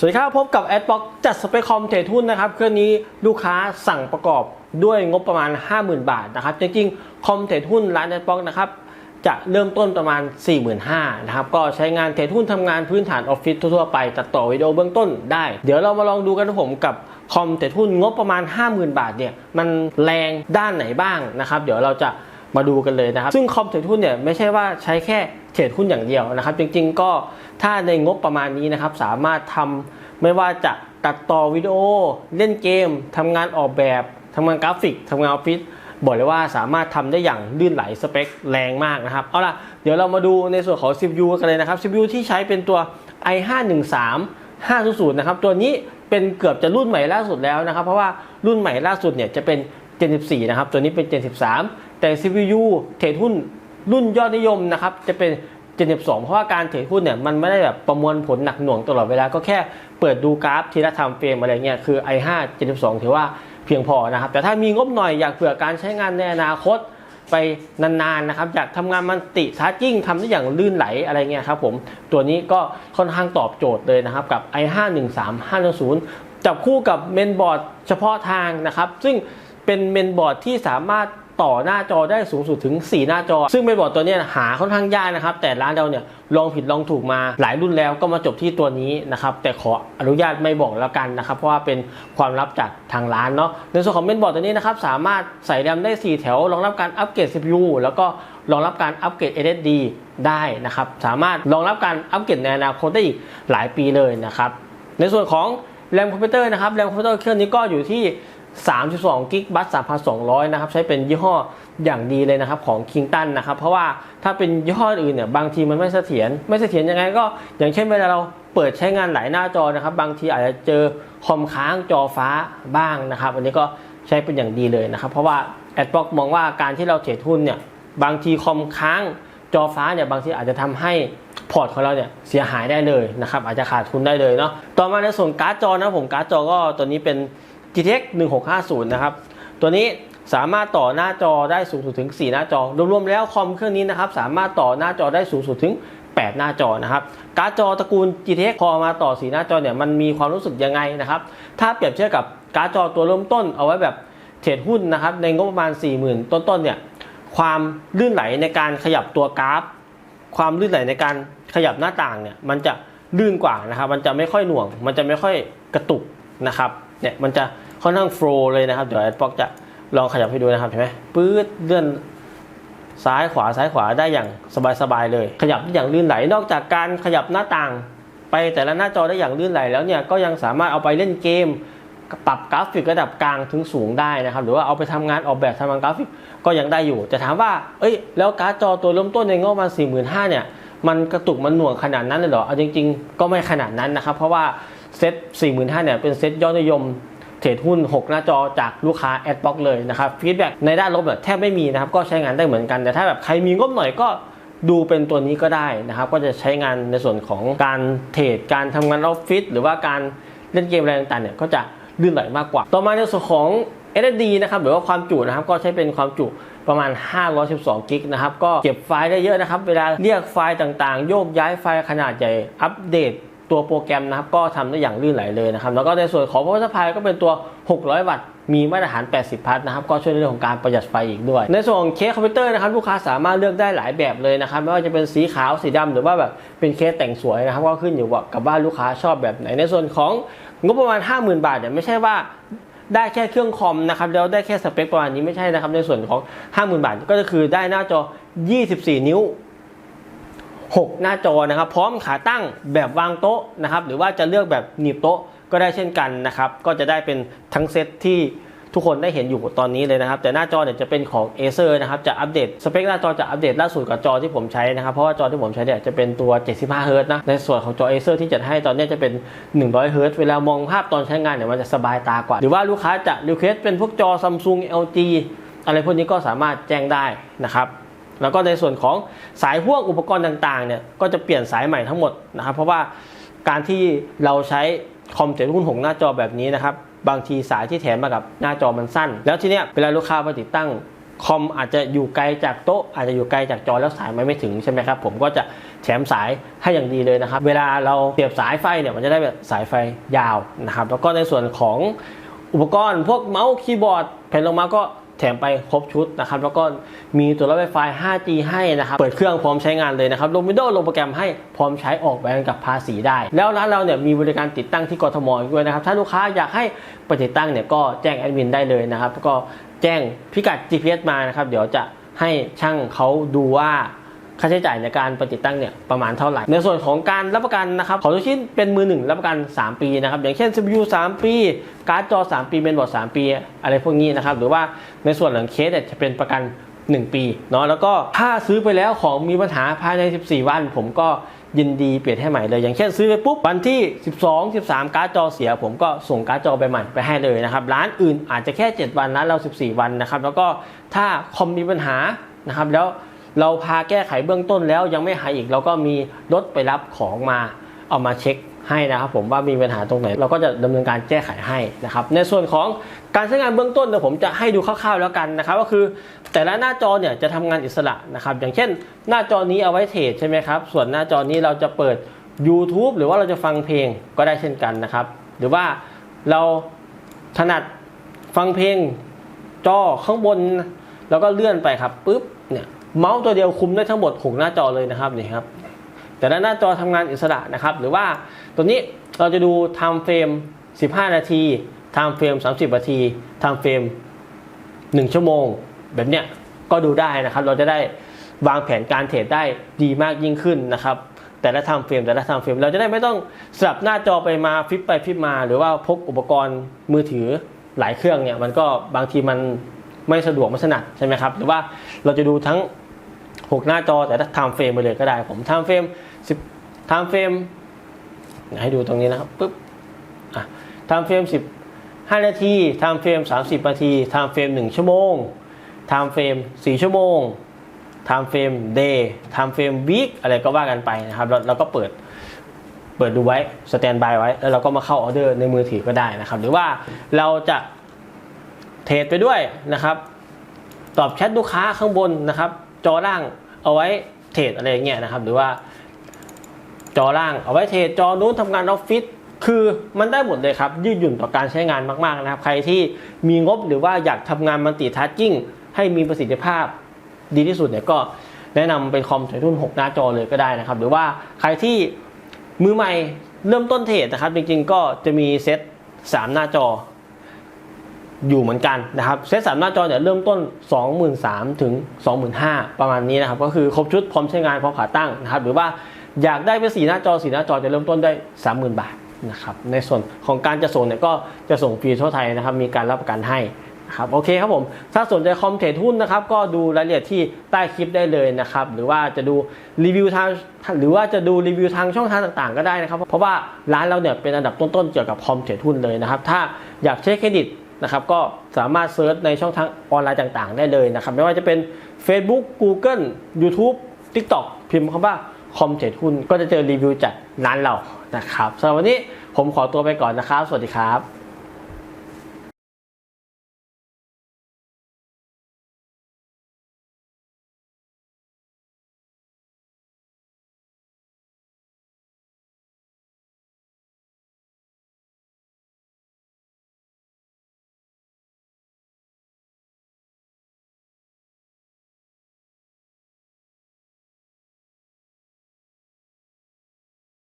สวัสดีครับพบกับ a d b l o c k จัดสเปคคอมเทรดหุ้นนะครับเครื่องนี้ลูกค้าสั่งประกอบด้วยงบประมาณ 50,000 บาทนะครับจริงๆคอมเทรดหุ้นร้าน a d b l o c k นะครับจะเริ่มต้นประมาณ 45,000นะครับก็ใช้งานเทรดหุ้นทำงานพื้นฐานออฟฟิศทั่วๆไป ตัดต่อวิดีโอเบื้องต้นได้ เดี๋ยวเรามาลองดูกันนะผมกับคอมเทรดหุ้นงบประมาณ 50,000 บาทเนี่ยมันแรงด้านไหนบ้างนะครับเดี๋ยวเราจะ มาดูกันเลยนะครับ ซึ่งคอมเทรดหุ้นเนี่ยไม่ใช่ว่าใช้แค่เทรดหุ้นอย่างเดียวนะครับ จริงๆก็ถ้าในงบประมาณนี้นะครับ สามารถทำไม่ว่าจะตัดต่อวิดีโอ เล่นเกมทำงานออกแบบทำงานกราฟิกทำงานออฟฟิศบอกเลยว่าสามารถทำได้อย่างลื่นไหลสเปคแรงมากนะครับ เอาล่ะ เดี๋ยวเรามาดูในส่วนของ CPU กันเลยนะครับ CPU ที่ใช้เป็นตัว i513 500นะครับ ตัวนี้เป็นเกือบจะรุ่นใหม่ล่าสุดแล้วนะครับ เพราะว่ารุ่นใหม่ล่าสุดเนี่ยจะเป็น Gen 14 นะครับ ตัวนี้เป็น Gen 13 แต่ CPU เทรดหุ้นรุ่นยอดนิยมนะครับ จะเป็น Gen 12 เพราะว่าการเทรดหุ้นเนี่ยมันไม่ได้แบบประมวลผลหนักหน่วงตลอดเวลา ก็แค่เปิดดูกราฟทีละไทม์เฟรมอะไรเงี้ย คือ i5 Gen 12 ถือว่าเพียงพอนะครับ แต่ถ้ามีงบหน่อยอยากเผื่อการใช้งานในอนาคตไปนานๆนะครับ อยากทำงานมันติชาร์จิ้งทำได้อย่างลื่นไหลอะไรเงี้ยครับผม ตัวนี้ก็ค่อนข้างตอบโจทย์เลยนะครับ กับ i5 13510จับคู่กับเมนบอร์ดเฉพาะทางนะครับ ซึ่ง เป็นเมนบอร์ดที่สามารถต่อหน้าจอได้สูงสุดถึง 4 หน้าจอ ซึ่งเมนบอร์ดตัวนี้หาค่อนข้างยากนะครับ แต่ร้านเราเนี่ยลองผิดลองถูกมาหลายรุ่นแล้วก็มาจบที่ตัวนี้นะครับ แต่ขออนุญาตไม่บอกแล้วกันนะครับ เพราะว่าเป็นความลับจากทางร้านเนาะในส่วนของเมนบอร์ดตัวนี้นะครับ สามารถใส่แรมได้ 4 แถว รองรับการอัปเกรด CPU แล้วก็รองรับการอัปเกรด SSD ได้นะครับ สามารถรองรับการอัปเกรดในอนาคตได้อีกหลายปีเลยนะครับ ในส่วนของแรมคอมพิวเตอร์นะครับแรมคอมพิวเตอร์เครื่องนี้ก็อยู่ที่ 32กิกบัส3,200 นะครับ ใช้เป็นยี่ห้ออย่างดีเลยนะครับของ k i n g t o n นะครับ เพราะว่าถ้าเป็นยี่ห้ออื่นเนี่ยบางทีมันไม่เสถียรไม่เสถียรยังไงก็ อย่างเช่นเวลาเราเปิดใช้งานหลายหน้าจอนะครับ บางทีอาจจะเจอคอมค้างจอฟ้าบ้างนะครับ อันนี้ก็ใช้เป็นอย่างดีเลยนะครับ เพราะว่าแอดบ็อกมองว่าการที่เราเทรดหุ้นเนี่ยบางทีคอมค้างจอฟ้าเนี่ยบางทีอาจจะทำให้พอร์ตของเราเนี่ยเสียหายได้เลยนะครับอาจจะขาดทุนได้เลยเนาะต่อมาในส่วนการ์ดจอนะผมการ์ดจอก็ตัวนี้เป็น GTX 1650 นะครับ ตัวนี้สามารถต่อหน้าจอได้สูงสุดถึง 4 หน้าจอ รวมๆแล้วคอมเครื่องนี้นะครับสามารถต่อหน้าจอได้สูงสุดถึง 8 หน้าจอนะครับ การ์ดจอตระกูล GTX พอมาต่อ 4 หน้าจอเนี่ยมันมีความรู้สึกยังไงนะครับ ถ้าเปรียบเทียบกับการ์ดจอตัวเริ่มต้นเอาไว้แบบเทรดหุ้นนะครับในงบประมาณ 40,000 ต้นๆเนี่ยความลื่นไหลในการขยับตัวกราฟ ความลื่นไหลในการขยับหน้าต่างเนี่ยมันจะลื่นกว่านะครับ มันจะไม่ค่อยหน่วง มันจะไม่ค่อยกระตุกนะครับเนี่ยมันจะ ค่อนข้างโฟล์เลยนะครับ เดี๋ยวแอดบ็อกจะลองขยับให้ดูนะครับเห็นไหมปื๊ดเลื่อนซ้ายขวาซ้ายขวาได้อย่างสบายๆเลย ขยับได้อย่างลื่นไหล นอกจากการขยับหน้าต่าง ไปแต่ละหน้าจอได้อย่างลื่นไหลแล้วเนี่ยก็ยังสามารถเอาไปเล่นเกมปรับกราฟิกระดับกลางถึงสูงได้นะครับ หรือว่าเอาไปทำงานออกแบบทำงานกราฟิกก็ยังได้อยู่ แต่ถามว่า เอ้ย แล้วการ์ดจอตัวเริ่มต้นในงบประมาณ4 5 0 0 0เนี่ย มันกระตุกมันหน่วงขนาดนั้นเลยเหรอ เอาจริง ๆ ก็ไม่ขนาดนั้นนะครับ เพราะว่าเซต45,000เนี่ยเป็นเซตยอดนิยม เทรดหุ้น 6 หน้าจอจากลูกค้าแอดบ็อกเลยนะครับฟีดแบ็กในด้านลบแบบแทบไม่มีนะครับก็ใช้งานได้เหมือนกันแต่ถ้าแบบใครมีงบหน่อยก็ดูเป็นตัวนี้ก็ได้นะครับ ก็จะใช้งานในส่วนของการเทรดการทำงานออฟฟิศหรือว่าการเล่นเกมอะไรต่างๆเนี่ยก็จะลื่นไหลมากกว่า ต่อมาในส่วนของ SSD นะครับหรือว่าความจุนะครับก็ใช้เป็นความจุประมาณ 512 กิกนะครับก็เก็บไฟล์ได้เยอะนะครับ เวลาเรียกไฟล์ต่างๆ โยกย้ายไฟล์ขนาดใหญ่อัปเดต ตัวโปรแกรมนะครับก็ทำได้อย่างลื่นไหลเลยนะครับแล้วก็ในส่วนของ power supply ก็เป็นตัว 600 วัตต์มีมาตรฐาน 80 พัทนะครับ ก็ช่วยในเรื่องของการประหยัดไฟอีกด้วย ในส่วนของเคสคอมพิวเตอร์นะครับ ลูกค้าสามารถเลือกได้หลายแบบเลยนะครับ ไม่ว่าจะเป็นสีขาว สีดำหรือว่าแบบเป็นเคสแต่งสวยนะครับ ก็ขึ้นอยู่กับว่าลูกค้าชอบแบบไหน ในส่วนของงบประมาณ 50,000 บาทเนี่ยไม่ใช่ว่าได้แค่เครื่องคอมนะครับแล้วได้แค่สเปคประมาณนี้ไม่ใช่นะครับ ในส่วนของ 50,000 บาท ก็คือได้หน้าจอ 24 นิ้ว 6 หน้าจอนะครับ พร้อมขาตั้งแบบวางโต๊ะนะครับ หรือว่าจะเลือกแบบหนีบโต๊ะก็ได้เช่นกันนะครับ ก็จะได้เป็นทั้งเซตที่ทุกคนได้เห็นอยู่ตอนนี้เลยนะครับ แต่หน้าจอเนี่ยจะเป็นของ Acer นะครับจะอัปเดตสเปคหน้าจอจะอัปเดตล่าสุดกับจอที่ผมใช้นะครับ เพราะว่าจอที่ผมใช้เนี่ยจะเป็นตัว 75เฮิร์ตนะในส่วนของจอ Acer ที่จัดให้ตอนนี้จะเป็น 100เฮิร์ตเวลามองภาพตอนใช้งานเนี่ยมันจะสบายตากว่า หรือว่าลูกค้าจะรีเควสเป็นพวกจอ Samsung LG อะไรพวกนี้ก็สามารถแจ้งได้นะครับ แล้วก็ในส่วนของสายพ่วงอุปกรณ์ต่างๆเนี่ยก็จะเปลี่ยนสายใหม่ทั้งหมดนะครับ เพราะว่าการที่เราใช้คอมเทรดหุ้นหงหน้าจอแบบนี้นะครับบางทีสายที่แถมมากับหน้าจอมันสั้น แล้วทีเนี้ยเวลาลูกค้ามาติดตั้งคอมอาจจะอยู่ไกลจากโต๊ะอาจจะอยู่ไกลจากจอแล้วสายมันไม่ถึงใช่ไหมครับผมก็จะแถมสายให้อย่างดีเลยนะครับ เวลาเราเสียบสายไฟเนี่ยมันจะได้แบบสายไฟยาวนะครับ แล้วก็ในส่วนของอุปกรณ์พวกเมาส์คีย์บอร์ดแผ่นรองเมาส์ก็ แถมไปครบชุดนะครับแล้วก็มีตัวรับ Wi-Fi 5G ให้นะครับเปิดเครื่องพร้อมใช้งานเลยนะครับลงวินโดว์ลงโปรแกรมให้พร้อมใช้ออกแบบกับภาษีได้ แล้วร้านเราเนี่ยมีบริการติดตั้งที่กทมอีกด้วยนะครับถ้าลูกค้าอยากให้ไปติดตั้งเนี่ยก็แจ้งแอดมินได้เลยนะครับแล้วก็แจ้งพิกัด GPS มานะครับเดี๋ยวจะให้ช่างเขาดูว่า ค่าใช้จ่ายในการปติดตั้งเนี่ยประมาณเท่าไหร่ ในส่วนของการรับประกันนะครับของทุกชิ้นเป็นมือหนึ่งรับประกัน 3 ปีนะครับอย่างเช่น CPU 3 ปี การ์ดจอ 3 ปีเมนบอร์ด3ปี อะไรพวกนี้นะครับหรือว่าในส่วนของเคสเนี่ยจะเป็นประกัน 1 ปีเนาะแล้วก็ถ้าซื้อไปแล้วของมีปัญหาภายใน 14 วัน ผมก็ยินดีเปลี่ยนให้ใหม่เลย อย่างเช่นซื้อไปปุ๊บวันที่ 12 13 การ์ดจอเสีย ผมก็ส่งการ์ดจอไปใหม่ไปให้เลยนะครับร้านอื่นอาจจะแค่ 7 วันร้านเรา 14 วันนะครับแล้วก็ถ้าคอมมีปัญหานะครับแล้ว เราพาแก้ไขเบื้องต้นแล้วยังไม่หายอีก เราก็มีรถไปรับของมาเอามาเช็คให้นะครับผมว่ามีปัญหาตรงไหน เราก็จะดำเนินการแก้ไขให้นะครับ ในส่วนของการใช้งานเบื้องต้นเดี๋ยวผมจะให้ดูคร่าวๆแล้วกันนะครับ ก็คือแต่ละหน้าจอเนี่ยจะทำงานอิสระนะครับ อย่างเช่น หน้าจอนี้เอาไว้เทรดใช่ไหมครับ ส่วนหน้าจอนี้เราจะเปิด YouTube หรือว่าเราจะฟังเพลงก็ได้เช่นกันนะครับ หรือว่าเราถนัดฟังเพลงจอข้างบน แล้วก็เลื่อนไปครับปุ๊บเนี่ย เมาส์ตัวเดียวคุมได้ทั้งหมด6หน้าจอเลยนะครับนี่ครับแต่ละหน้าจอทำงานอิสระนะครับ หรือว่าตัวนี้เราจะดู time frame 15 นาที time frame 30 นาที time frame 1ชั่วโมง แบบเนี้ยก็ดูได้นะครับ เราจะได้วางแผนการเทรดได้ดีมากยิ่งขึ้นนะครับ แต่ละ time frame แต่ละ time frame เราจะได้ไม่ต้องสลับหน้าจอไปมาฟลิปไปฟลิปมา หรือว่าพกอุปกรณ์มือถือหลายเครื่องเนี่ยมันก็บางทีมัน ไม่สะดวกไม่ถนัดใช่ไหมครับหรือว่าเราจะดูทั้ง 6 หน้าจอแต่ถ้า time frame ไปเลยก็ได้ผม time frame 10 time frame ให้ดูตรงนี้นะครับปุ๊บอะ time frame 15นาที time frame 30 นาที time frame 1ชั่วโมง time frame 4ชั่วโมง time frame day time frame week อะไรก็ว่ากันไปนะครับเราเราก็เปิดเปิดดูไว้สแตนบายไว้ แล้วเราก็มาเข้าออเดอร์ในมือถือก็ได้นะครับ หรือว่าเราจะ เทรดไปด้วยนะครับ ตอบแชทลูกค้าข้างบนนะครับ จอล่างเอาไว้เทรดอะไรเงี้ยนะครับ หรือว่า จอล่างเอาไว้เทรดจอนู้นทำงานออฟฟิศคือมันได้หมดเลยครับ ยืดหยุ่นต่อการใช้งานมากๆนะครับ ใครที่มีงบหรือว่าอยากทำงานมัลติทัชจิ้งให้มีประสิทธิภาพดีที่สุดเนี่ยก็แนะนำเป็นคอมสายรุ่น 6 หน้าจอเลยก็ได้นะครับ หรือว่าใครที่มือใหม่เริ่มต้นเทรดนะครับ จริงๆ ก็จะมีเซต3 หน้าจอ อยู่เหมือนกันนะครับ เซตสามหน้าจอเนี่ยเริ่มต้น 23,000ถึง 25,000 ประมาณนี้นะครับ ก็คือครบชุดพร้อมใช้งานพร้อมขาตั้งนะครับ หรือว่าอยากได้เป็นสีหน้าจอสีหน้าจอจะเริ่มต้นได้ 30,000 บาทนะครับ ในส่วนของการจะส่งเนี่ยก็จะส่งฟรีทั่วไทยนะครับ มีการรับประกันให้นะครับโอเคครับผมถ้าสนใจคอมเทรดหุ้นนะครับก็ดูรายละเอียดที่ใต้คลิปได้เลยนะครับหรือว่าจะดูรีวิวทางหรือว่าจะดูรีวิวทางช่องทางต่างๆ ก็ได้นะครับ เพราะว่าร้านเราเนี่ยเป็นอันดับต้นๆเกี่ยวกับคอมเทรดหุ้นเลยนะครับถ้าอยากเช็คเครดิต นะครับก็สามารถเซิร์ชในช่องทางออนไลน์ต่างๆ ได้เลยนะครับ ไม่ว่าจะเป็น Facebook Google YouTube TikTok พิมพ์คำว่าคอมเทรดหุ้นก็จะเจอรีวิวจากร้านเรานะครับสำหรับวันนี้ผมขอตัวไปก่อนนะครับ สวัสดีครับ